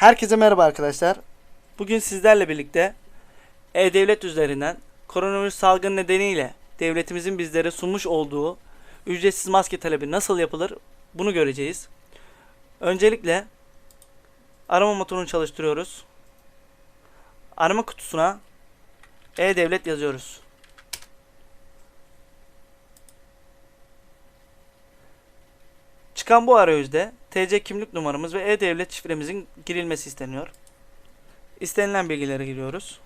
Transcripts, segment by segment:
Herkese merhaba arkadaşlar. Bugün sizlerle birlikte E-Devlet üzerinden koronavirüs salgını nedeniyle devletimizin bizlere sunmuş olduğu ücretsiz maske talebi nasıl yapılır bunu göreceğiz. Öncelikle arama motorunu çalıştırıyoruz. Arama kutusuna E-Devlet yazıyoruz. Çıkan bu arayüzde TC kimlik numaramız ve E-Devlet şifremizin girilmesi isteniyor. İstenilen bilgileri giriyoruz.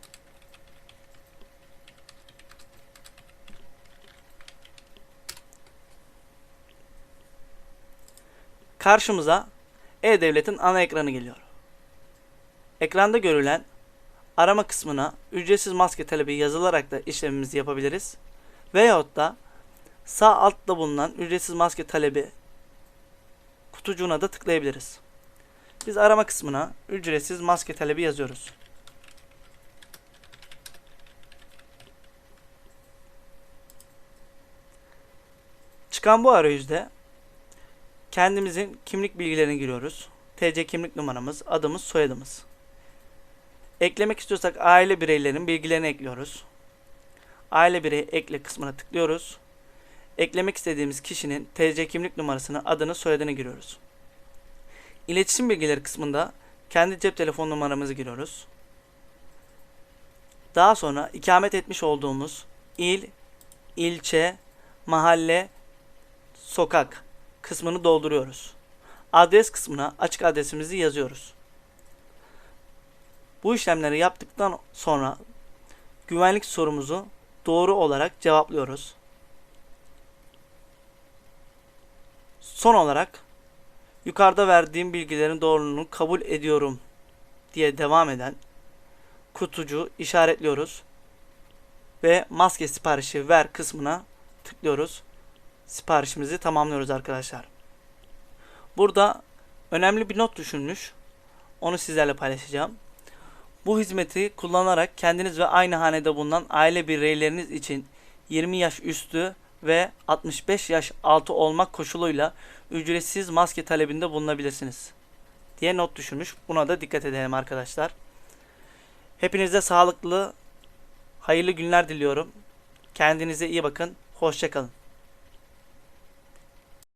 Karşımıza E-Devlet'in ana ekranı geliyor. Ekranda görülen arama kısmına ücretsiz maske talebi yazılarak da işlemimizi yapabiliriz. Veyahut da sağ altta bulunan ücretsiz maske talebi kutucuğuna da tıklayabiliriz. Biz arama kısmına ücretsiz maske talebi yazıyoruz. Çıkan bu arayüzde kendimizin kimlik bilgilerini giriyoruz. TC kimlik numaramız, adımız, soyadımız. Eklemek istiyorsak aile bireylerinin bilgilerini ekliyoruz. Aile bireyi ekle kısmına tıklıyoruz eklemek istediğimiz kişinin TC kimlik numarasını, adını, soyadını giriyoruz. İletişim bilgileri kısmında kendi cep telefon numaramızı giriyoruz. Daha sonra ikamet etmiş olduğumuz il, ilçe, mahalle, sokak kısmını dolduruyoruz. Adres kısmına açık adresimizi yazıyoruz. Bu işlemleri yaptıktan sonra güvenlik sorumuzu doğru olarak cevaplıyoruz. Son olarak yukarıda verdiğim bilgilerin doğruluğunu kabul ediyorum diye devam eden kutucu işaretliyoruz ve maske siparişi ver kısmına tıklıyoruz. Siparişimizi tamamlıyoruz arkadaşlar. Burada önemli bir not düşünmüş. Onu sizlerle paylaşacağım. Bu hizmeti kullanarak kendiniz ve aynı hanede bulunan aile bireyleriniz için 20 yaş üstü ve 65 yaş altı olmak koşuluyla ücretsiz maske talebinde bulunabilirsiniz diye not düşürmüş. Buna da dikkat edelim arkadaşlar. Hepinize sağlıklı, hayırlı günler diliyorum. Kendinize iyi bakın. Hoşçakalın.